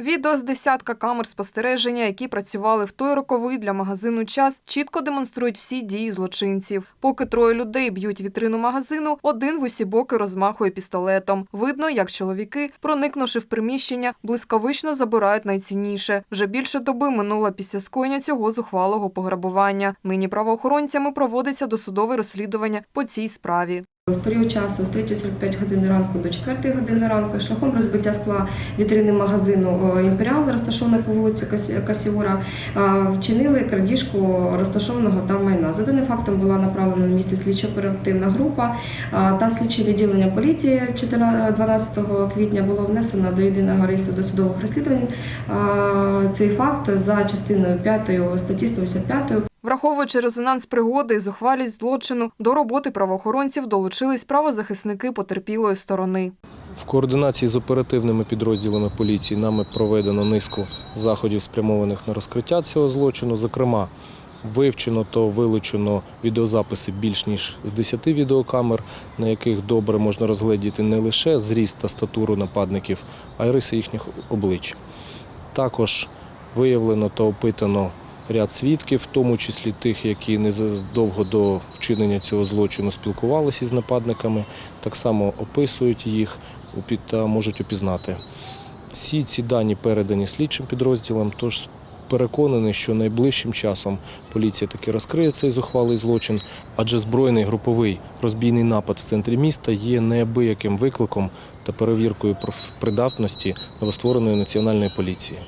Відео з десятка камер спостереження, які працювали в той роковий для магазину час, чітко демонструють всі дії злочинців. Поки троє людей б'ють вітрину магазину, один в усі боки розмахує пістолетом. Видно, як чоловіки, проникнувши в приміщення, блискавично забирають найцінніше. Вже більше доби минуло після скоєння цього зухвалого пограбування. Нині правоохоронцями проводиться досудове розслідування по цій справі. В період часу з 3.45 години ранку до 4 години ранку шляхом розбиття скла вітрини магазину «Імперіал», розташований по вулиці Касі- Касіура, вчинили крадіжку розташованого там майна. За даним фактом була направлена на місце слідчо-оперативна група та слідче відділення поліції 12 квітня було внесено до єдиного реєстру досудових розслідувань цей факт за частиною 5 статті 185 Враховуючи резонанс пригоди і зухвалість злочину, до роботи правоохоронців долучились правозахисники потерпілої сторони. В координації з оперативними підрозділами поліції нами проведено низку заходів, спрямованих на розкриття цього злочину. Зокрема, вивчено та вилучено відеозаписи більш ніж з 10 відеокамер, на яких добре можна розгледіти не лише зріст та статуру нападників, а й риси їхніх облич. Також виявлено та опитано ряд свідків, в тому числі тих, які незадовго до вчинення цього злочину спілкувалися з нападниками, так само описують їх та можуть опізнати. Всі ці дані передані слідчим підрозділам, тож переконаний, що найближчим часом поліція таки розкриє цей зухвалий злочин, адже збройний груповий розбійний напад в центрі міста є неабияким викликом та перевіркою профпридатності новоствореної національної поліції.